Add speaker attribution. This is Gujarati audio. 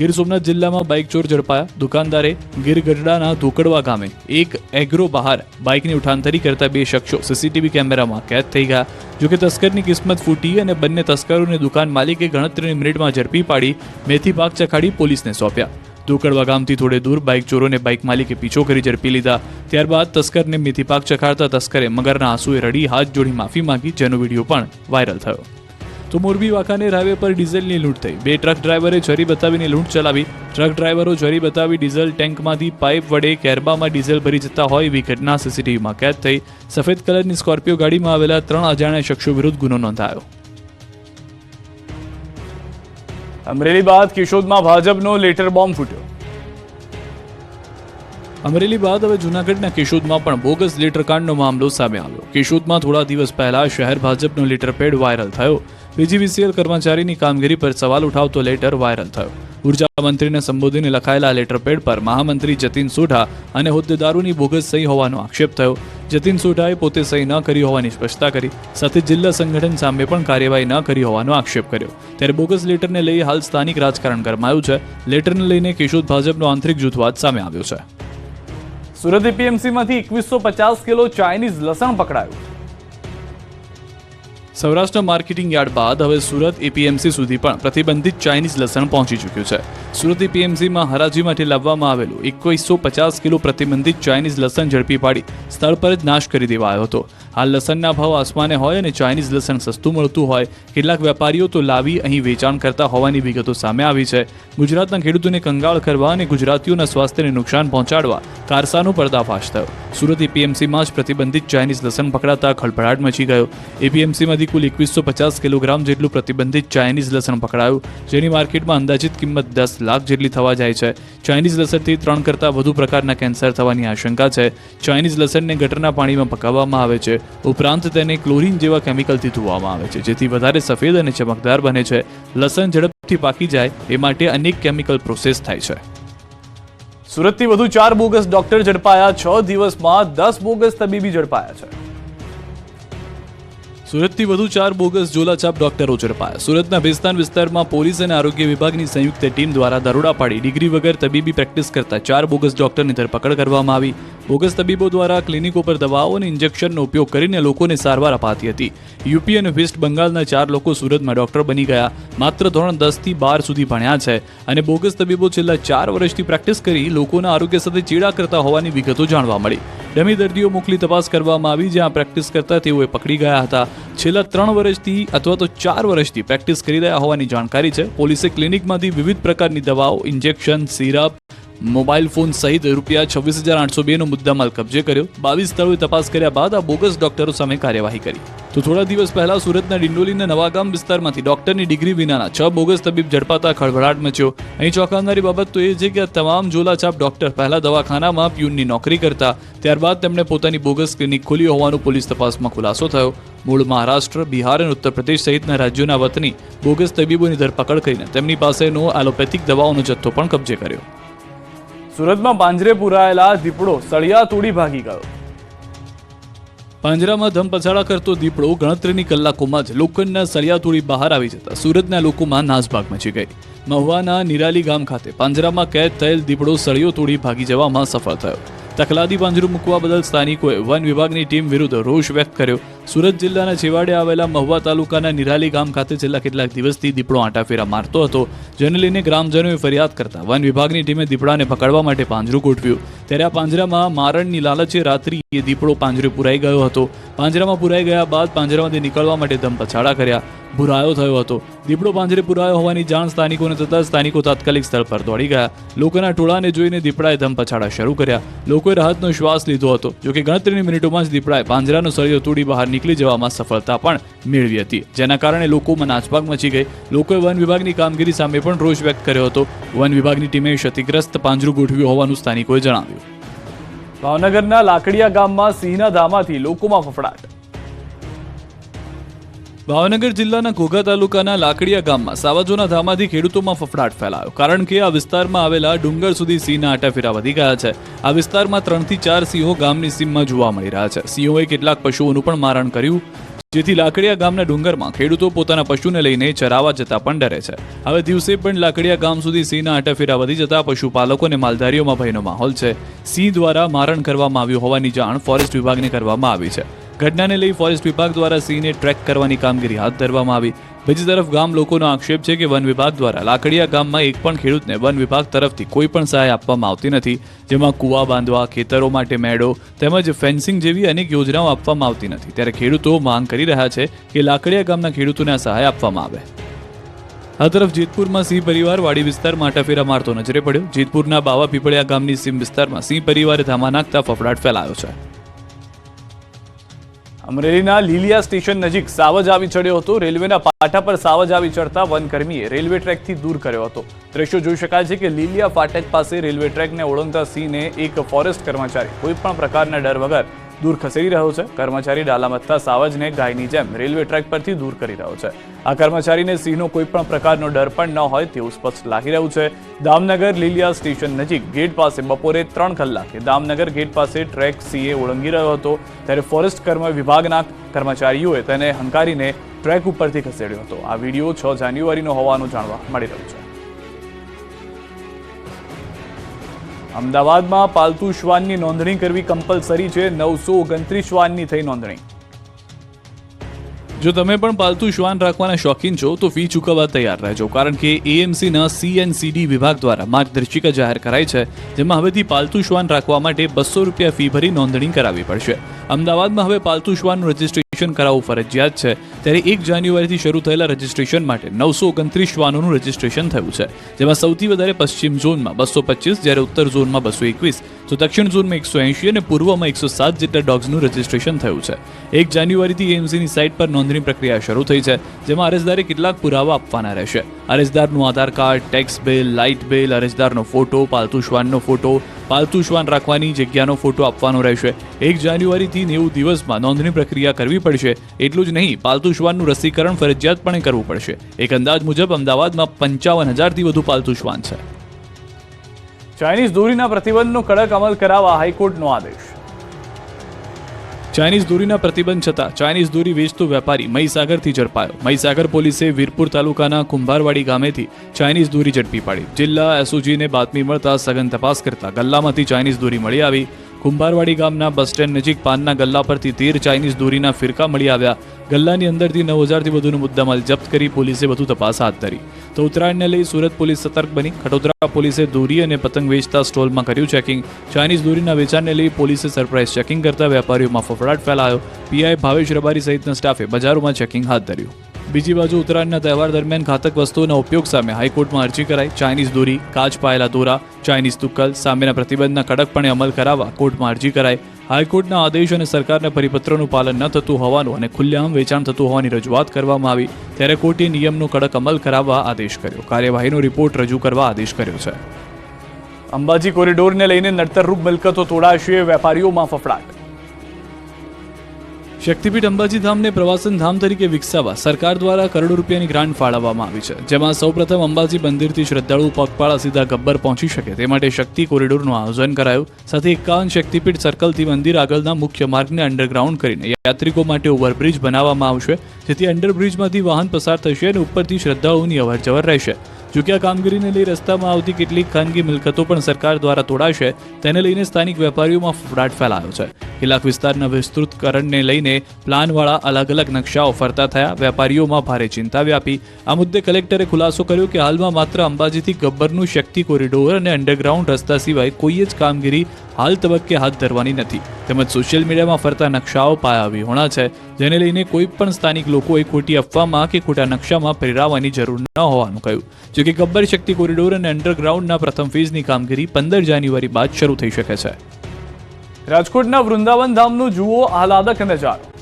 Speaker 1: ગીર સોમનાથ જિલ્લામાં બાઇક ચોર ઝડપાયા. દુકાનદારે ગીર ગઢડાના ધોકડવા ગામે એક એગ્રો બહાર બાઇકની ઉઠાંતરી કરતા બે શખ્સો સીસીટીવી કેમેરામાં કેદ થઈ ગયા. જોકે તસ્કરની કિસ્મત ફૂટી અને બંને તસ્કરોને દુકાન માલિકે ગણતરીની મિનિટમાં ઝડપી પાડી મેથી પાક ચખાડી પોલીસને સોંપ્યા. ધોકડવા ગામથી થોડે દૂર બાઇક ચોરોને બાઇક માલિકે પીછો કરી ઝડપી લીધા. ત્યારબાદ તસ્કરને મેથી પાક ચખાડતા તસ્કરે મગરના આંસુએ રડી હાથ જોડી માફી માંગી, જેનો વીડિયો પણ વાયરલ થયો. તો મોરબી વાંકાનેર હાઈવે પર ડીઝલની લૂંટ થઈ. બે ટ્રક ડ્રાઈવરે જરી બતાવીને લૂંટ ચલાવી. ટ્રક ડ્રાઈવરો જરી બતાવી ડીઝલ ટેન્કમાંથી પાઇપ વડે કેરબામાં ડીઝલ ભરી જતા હોય એવી ઘટના સીસીટીવીમાં કેદ થઈ. સફેદ કલરની સ્કોર્પિયો ગાડીમાં આવેલા ત્રણ અજાણ્યા શખ્સો વિરુદ્ધ ગુનો નોંધાયો. અમરેલી બાદ કિશોદમાં ભાજપનો લેટર બોમ્બ ફૂટ્યો. અમરેલી બાદ હવે જૂનાગઢના કેશોદમાં પણ બોગસ લીટર કાંડનો મામલો સામે આવ્યો. કેશોદમાં થોડા દિવસ પહેલા શહેર ભાજપનો લીટર પેડ વાયરલ થયો. પીજીવીસીએલ કર્મચારીની કામગીરી પર સવાલ ઉઠાવતો લેટર વાયરલ થયો. ઊર્જા મંત્રીને સંબોધીને લખાયેલા લેટર પેડ પર મહામંત્રી જતીન સોઢા અને હોદ્દેદારોની બોગસ સહી હોવાનો આક્ષેપ થયો. જતીન સોઢાએ પોતે સહી ન કરી હોવાની સ્પષ્ટતા કરી, સાથે જિલ્લા સંગઠન સામે પણ કાર્યવાહી ન કરી હોવાનો આક્ષેપ કર્યો. ત્યારે બોગસ લેટરને લઈ હાલ સ્થાનિક રાજકારણ ગરમાયું છે. લેટરને લઈને કેશોદ ભાજપનો આંતરિક જૂથવાદ સામે આવ્યો છે. સુરત એપીએમસીમાંથી એકવીસો પચાસ કિલો ચાઇનીઝ લસણ પકડાયું. સૌરાષ્ટ્ર માર્કેટિંગ યાર્ડ બાદ હવે સુરત એપીએમસી સુધી પણ પ્રતિબંધિત ચાઇનીઝ લસણ પહોંચી ચૂક્યું છે. સુરત એપીએમસીમાં હરાજી માટે લાવવામાં આવેલું એકવીસો પચાસ કિલો પ્રતિબંધિત ચાઇનીઝ લસણ ઝડપી પાડી સ્થળ પર જ નાશ કરી દેવાયો હતો. હાલ લસણના ભાવ આસમાને હોય અને ચાઇનીઝ લસણ સસ્તું મળતું હોય, કેટલાક વેપારીઓ તો લાવી અહીં વેચાણ કરતા હોવાની વિગતો સામે આવી છે. ગુજરાતના ખેડૂતોને કંગાળ કરવા અને ગુજરાતીઓના સ્વાસ્થ્યને નુકસાન પહોંચાડવા કારસાનો પર્દાફાશ થયો. સુરત એપીએમસીમાં જ પ્રતિબંધિત ચાઇનીઝ લસણ પકડાતા ખળભળાટ મચી ગયો. એપીએમસીમાંથી કુલ એકવીસો પચાસ કિલોગ્રામ જેટલું પ્રતિબંધિત ચાઇનીઝ લસણ પકડાયું, જેની માર્કેટમાં અંદાજિત કિંમત દસ લાખ જેટલી થવા જાય છે. ચાઇનીઝ લસણથી ત્રણ કરતાં વધુ પ્રકારના કેન્સર થવાની આશંકા છે. ચાઇનીઝ લસણને ગટરના પાણીમાં પકાવવામાં આવે છે. ઉપરાંત તેને ક્લોરીન જેવા કેમિકલથી ધોવામાં આવે છે, જેથી વધારે સફેદ અને ચમકદાર બને છે. લસણ ઝડપથી પાકી જાય, એ માટે અનેક કેમિકલ પ્રોસેસ થાય છે. સુરતથી વધુ ચાર બોગસ ડોક્ટર ઝડપાયા, છ દિવસમાં દસ બોગસ તબીબી ઝડપાયા છે. સુરતથી વધુ ચાર બોગસ ઝોલાછાપ ડોક્ટરો ઝડપાયા. સુરતના ભેસ્તાન વિસ્તારમાં પોલીસ અને આરોગ્ય વિભાગની સંયુક્ત ટીમ દ્વારા દરોડા પાડી ડિગ્રી વગર તબીબી પ્રેક્ટિસ કરતા ચાર બોગસ ડોક્ટરની ધરપકડ કરવામાં આવી. બોગસ તબીબો દ્વારા ક્લિનિકો પર દવાઓ અને ઇન્જેક્શનનો ઉપયોગ કરીને લોકોને સારવાર અપાતી હતી. યુપી અને વેસ્ટ બંગાળના ચાર લોકો સુરતમાં ડોક્ટર બની ગયા. માત્ર ધોરણ દસથી બાર સુધી ભણ્યા છે અને બોગસ તબીબો છેલ્લા ચાર વર્ષથી પ્રેક્ટિસ કરી લોકોના આરોગ્ય સાથે ચેડા કરતા હોવાની વિગતો જાણવા મળી. ડમી દર્દીઓ મોકલી તપાસ કરવામાં આવી, જ્યાં પ્રેક્ટિસ કરતા તેઓએ પકડી ગયા હતા. છેલ્લા ત્રણ વર્ષથી અથવા તો ચાર વર્ષથી પ્રેક્ટિસ કરી રહ્યા હોવાની જાણકારી છે. પોલીસે ક્લિનિકમાંથી વિવિધ પ્રકારની દવાઓ, ઇન્જેક્શન, સિરપ મોબાઈલ ફોન સહિત રૂપિયા છવ્વીસ હજાર આઠસો બેનો મુદ્દામાલ કબજે કર્યો. બાવીસ સ્થળોએ તપાસ કર્યા બાદ આ બોગસ ડોક્ટરો સામે કાર્યવાહી કરી. તો થોડા દિવસ પહેલા સુરતના ડિંડોલીના નવાગામ વિસ્તારમાંથી ડોક્ટરની ડિગ્રી વિનાના છ બોગસ તબીબ ઝડપાતા ખળભળાટ મચ્યો. અહીં ચોંકાવનારી બાબત તો એ છે કે આ તમામ ઝોલાછાપ ડોક્ટર પહેલા દવાખાનામાં પ્યુનની નોકરી કરતા, ત્યારબાદ તેમણે પોતાની બોગસ ક્લિનિક ખોલી હોવાનો પોલીસ તપાસમાં ખુલાસો થયો. મૂળ મહારાષ્ટ્ર, બિહાર અને ઉત્તર પ્રદેશ સહિતના રાજ્યોના વતની બોગસ તબીબોની ધરપકડ કરીને તેમની પાસેનો એલોપેથિક દવાઓનો જથ્થો પણ કબજે કર્યો. સુરતમાં પાંજરે પુરાયેલા દીપડો સળિયા તોડી ભાગી ગયો. પાંજરામાં ધમપછાડા કરતો દીપડો ગણતરીની કલાકોમાં જ લોખંડના સળિયા તોડી બહાર આવી જતા સુરતના લોકોમાં નાસભાગ મચી ગઈ. મહુવાના નિરાલી ગામ ખાતે પાંજરામાં કેદ થયેલ દીપડો સળિયો તોડી ભાગી જવામાં સફળ થયો. તકલાદી પાંજરું મૂકવા બદલ સ્થાનિકોએ વન વિભાગની ટીમ વિરુદ્ધ રોષ વ્યક્ત કર્યો સુરત જિલ્લાના છેવાડે આવેલા મહુવા તાલુકાના નિરાલી ગામ ખાતે છેલ્લા કેટલાક દિવસથી દીપડો આંટાફેરા મારતો હતો, જેને લઈને ગ્રામજનોએ ફરિયાદ કરતા વન વિભાગની ટીમે દીપડાને પકડવા માટે પાંજરું ગોઠવ્યું. ત્યારે આ પાંજરામાં મારણની લાલચે રાત્રિએ દીપડો પાંજરે પુરાઈ ગયો હતો. પાંજરામાં પુરાઈ ગયા બાદ પાંજરામાંથી નીકળવા માટે દમ પછાડા કર્યા ભુરાયો થયો હતો. દીપડો પાંજરે પુરાયો હોવાની જાણ સ્થાનિકોને થતાં સ્થાનિકો તાત્કાલિક સ્થળ પર દોડી ગયા. લોકોના ટોળાને જોઈને દીપડાએ ધમ પછાડા શરૂ કર્યા. લોકોએ રાહતનો શ્વાસ લીધો હતો, જોકે ગણતરીની મિનિટોમાં જ દીપડાએ પાંજરાનો સળિયો તોડી બહાર નીકળી જવામાં સફળતા પણ મેળવી હતી. જેના કારણે લોકોમાં નાચભાગ મચી ગઈ. લોકોએ વન વિભાગની કામગીરી સામે પણ રોષ વ્યક્ત કર્યો હતો. વન વિભાગની ટીમે ક્ષતિગ્રસ્ત પાંજરું ગોઠવ્યું હોવાનું સ્થાનિકોએ જણાવ્યું. ભાવનગરના લાકડિયા ગામમાં સિંહના ધામાથી લોકોમાં ફફડાટ. ભાવનગર જિલ્લાના ઘોઘા તાલુકાના લાકડીયા ગામમાં સાવાજોના ધામાથી ખેડૂતોમાં ફફડાટ ફેલાયો. કારણ કે આ વિસ્તારમાં આવેલા ડુંગર સુધી સિંહના આટાફેરા વધી ગયા છે. આ વિસ્તારમાં ત્રણથી ચાર સિંહો ગામની સીમમાં જોવા મળી રહ્યા છે. સિંહોએ કેટલાક પશુઓનું પણ મારણ કર્યું, જેથી લાકડીયા ગામના ડુંગરમાં ખેડૂતો પોતાના પશુને લઈને ચરાવવા જતા પણ ડરે છે. હવે દિવસે પણ લાકડીયા ગામ સુધી સિંહના આટાફેરા વધી જતા પશુપાલકો અને માલધારીઓમાં ભયનો માહોલ છે. સિંહ દ્વારા મારણ કરવામાં આવ્યું હોવાની જાણ ફોરેસ્ટ વિભાગને કરવામાં આવી છે. ઘટનાને લઈ ફોરેસ્ટ વિભાગ દ્વારા સિંહને ટ્રેક કરવાની કામગીરી હાથ ધરવામાં આવી. બીજી તરફ ગામ લોકોનો આક્ષેપ છે કે વન વિભાગ દ્વારા લાકડીયા ગામમાં એક પણ ખેડૂતને વન વિભાગ તરફથી કોઈ પણ સહાય આપવામાં આવતી નથી, જેમાં કૂવા બાંધવા, ખેતરો માટે મેળો તેમજ ફેન્સિંગ જેવી અનેક યોજનાઓ આપવામાં આવતી નથી. ત્યારે ખેડૂતો માંગ કરી રહ્યા છે કે લાકડીયા ગામના ખેડૂતોને સહાય આપવામાં આવે. આ તરફ જેતપુરમાં સિંહ પરિવાર વાડી વિસ્તારમાં આટાફેરા મારતો નજરે પડ્યો. જેતપુરના બાવા પીપળિયા ગામની સીમ વિસ્તારમાં સિંહ પરિવારે ધામા નાખતા ફફડાટ ફેલાયો છે. અમરેલીના લીલિયા સ્ટેશન નજીક સાવજ આવી ચડ્યો હતો. રેલવેના પાટા પર સાવજ આવી ચડતા વનકર્મીએ રેલવે ટ્રેકથી દૂર કર્યો હતો. દ્રશ્યો જોઈ શકાય છે કે લીલિયા ફાટક પાસે રેલવે ટ્રેકને ઓળંગતા સિંહને એક ફોરેસ્ટ કર્મચારી કોઈ પણ પ્રકારના ડર વગર દૂર ખસેડી રહ્યો છે. કર્મચારી ડાલા સાવજને ગાયની જેમ રેલવે ટ્રેક પરથી દૂર કરી રહ્યો છે. આ કર્મચારીને સિંહનો કોઈ પણ પ્રકારનો ડર પણ ન હોય તેવું સ્પષ્ટ લાગી રહ્યું છે. દામનગર લીલિયા સ્ટેશન નજીક ગેટ પાસે બપોરે ત્રણ કલાકે દામનગર ગેટ પાસે ટ્રેક સિંહે ઓળંગી રહ્યો હતો. ત્યારે ફોરેસ્ટ કર્મ વિભાગના કર્મચારીઓએ તેને હંકારીને ટ્રેક ઉપરથી ખસેડ્યો હતો. આ વીડિયો છ જાન્યુઆરીનો હોવાનું જાણવા મળી રહ્યું છે. અમદાવાદમાં પાલતુ શ્વાનની નોંધણી કરવી કમ્પલસરી છે. નવસો ઓગણત્રીસ શ્વાનની થઈ નોંધણી. જો તમે પણ પાલતુ શ્વાન રાખવાના શોખીન છો, તો ફી ચૂકવવા તૈયાર રહેજો. કારણ કે એએમસીના સીએનસીડી વિભાગ દ્વારા માર્ગદર્શિકા જાહેર કરાઈ છે, જેમાં હવેથી પાલતુ શ્વાન રાખવા માટે બસો રૂપિયા ફી ભરી નોંધણી કરાવવી પડશે. અમદાવાદમાં હવે પાલતુ શ્વાનનું રજીસ્ટ્રેશન કરાવવું ફરજિયાત છે. ત્યારે એક જાન્યુઆરીથી શરૂ થયેલા રજીસ્ટ્રેશન માટે નવસો ઓગણત્રીસ શ્વાનોનું રજીસ્ટ્રેશન થયું છે. જેમાં સૌથી વધારે પશ્ચિમ ઝોનમાં બસો પચીસ, જ્યારે ઉત્તર ઝોનમાં બસો એકવીસ, તો દક્ષિણ ઝોનમાં એકસો એંશી અને પૂર્વમાં એકસો સાત જેટલા ડોગ્સનું રજીસ્ટ્રેશન થયું છે. એક જાન્યુઆરીથી એએમસીની સાઇટ પર નોંધણી પ્રક્રિયા શરૂ થઈ છે, જેમાં અરજદારે કેટલાક પુરાવા આપવાના રહેશે. અરજદારનું Aadhaar card, tax bill, light bill, અરજદારનો photo, પાલતુ શ્વાનનો ફોટો પાલતુ શ્વાન રાખવાની જગ્યાનો ફોટો આપવાનો રહેશે. એક જાન્યુઆરીથી નેવું દિવસમાં નોંધણી પ્રક્રિયા કરવી પડશે. એટલું જ નહીં, પાલતુ શ્વાનનું રસીકરણ ફરજિયાતપણે કરવું પડશે. એક અંદાજ મુજબ અમદાવાદમાં પંચાવન હજારથી વધુ પાલતુ શ્વાન છે. ચાઇનીઝ દોરીના પ્રતિબંધનો કડક અમલ કરાવવા હાઈકોર્ટનો આદેશ. ચાઇનીઝ દોરીના પ્રતિબંધ છતાં ચાઇનીઝ દોરી વેચતો વેપારી મહીસાગરથી ઝડપાયો. મહીસાગર પોલીસે વીરપુર તાલુકાના કુંભારવાડી ગામેથી ચાઇનીઝ દોરી ઝડપી પાડી. જિલ્લા એસઓજીને બાતમી મળતા સઘન તપાસ કરતા ગલ્લામાંથી ચાઇનીઝ દોરી મળી આવી. કુંભારવાડી ગામના બસ સ્ટેન્ડ નજીક પાનના ગલ્લા પરથી તેર ચાઇનીઝ દોરીના ફિરકા મળી આવ્યા. ગલ્લાની અંદરથી નવ હજારથી વધુનો મુદ્દામાલ જપ્ત કરી પોલીસે વધુ તપાસ હાથ ધરી. તો ઉત્તરાયણને લઈ સુરત પોલીસ સતર્ક બની. ખટોદરા પોલીસે દોરી અને પતંગ વેચતા સ્ટોલમાં કર્યું ચેકિંગ. ચાઇનીઝ દોરીના વેચાણને લઈ પોલીસે સરપ્રાઇઝ ચેકિંગ કરતા વેપારીઓમાં ફફડાટ ફેલાયો. પીઆઈ ભાવેશ રબારી સહિતના સ્ટાફે બજારોમાં ચેકિંગ હાથ ધર્યું. બીજી બાજુ ઉત્તરાયણના તહેવાર દરમિયાન ઘાતક વસ્તુઓના ઉપયોગ સામે હાઈકોર્ટમાં અરજી કરાઈ. ચાઇનીઝ દોરી, કાચ પાયેલા દોરા, ચાઇનીઝ તુક્કલ સામેના પ્રતિબંધના કડકપણે અમલ કરાવવા કોર્ટમાં અરજી કરાઈ. હાઈકોર્ટના આદેશ અને સરકારના પરિપત્રોનું પાલન ન થતું હોવાનું અને ખુલ્લેઆમ વેચાણ થતું હોવાની રજૂઆત કરવામાં આવી. ત્યારે કોર્ટે નિયમનો કડક અમલ કરાવવા આદેશ કર્યો. કાર્યવાહીનો રિપોર્ટ રજૂ કરવા આદેશ કર્યો છે. અંબાજી કોરિડોરને લઈને નડતરરૂપ મિલકતો તોડાશે વેપારીઓમાં ફફડાટ શક્તિપીઠ અંબાજી ધામને પ્રવાસન ધામ તરીકે વિકસાવવા સરકાર દ્વારા કરોડો રૂપિયાની ગ્રાન્ટ ફાળવવામાં આવી છે, જેમાં સૌપ્રથમ અંબાજી મંદિરથી શ્રદ્ધાળુ પગપાળા સીધા ગબ્બર પહોંચી શકે તે માટે શક્તિ કોરિડોરનું આયોજન કરાયું. સાથે એકાવન શક્તિપીઠ સર્કલથી મંદિર આગળના મુખ્ય માર્ગને અંડરગ્રાઉન્ડ કરીને યાત્રિકો માટે ઓવરબ્રિજ બનાવવામાં આવશે, જેથી અંડરબ્રિજમાંથી વાહન પસાર થશે અને ઉપરથી શ્રદ્ધાળુઓની અવરજવર રહેશે. જોકે આ કામગીરીને લઈ રસ્તામાં આવતી કેટલીક ખાનગી મિલકતો પણ સરકાર દ્વારા તોડાશે, તેને લઈને સ્થાનિક વેપારીઓમાં ફફડાટ ફેલાયો છે. કેટલાક વિસ્તારના વિસ્તૃતકરણને લઈને પ્લાનવાળા અલગ અલગ નકશાઓ ફરતા થયા. વેપારીઓમાં ભારે ચિંતા વ્યાપી. આ મુદ્દે કલેક્ટરે ખુલાસો કર્યો કે હાલમાં માત્ર અંબાજીથી ગબ્બરનું શક્તિ કોરિડોર અને અંડરગ્રાઉન્ડ રસ્તા સિવાય કોઈ જ કામગીરી હાલ તબક્કે હાથ ધરવાની નથી. તેમજ સોશિયલ મીડિયામાં ફરતા નકશાઓ પાયા વિહોણા છે. જેને લઈને કોઈ પણ સ્થાનિક લોકોએ ખોટી અફવામાં કે ખોટા નકશામાં પ્રેરાવાની જરૂર ન હોવાનું કહ્યું. જોકે ગબ્બર શક્તિ કોરિડોર અને અંડરગ્રાઉન્ડના પ્રથમ ફેઝની કામગીરી પંદર જાન્યુઆરી બાદ શરૂ થઈ શકે છે. રાજકોટના વૃંદાવન ધામનું જુઓ આહલાદક નજારો.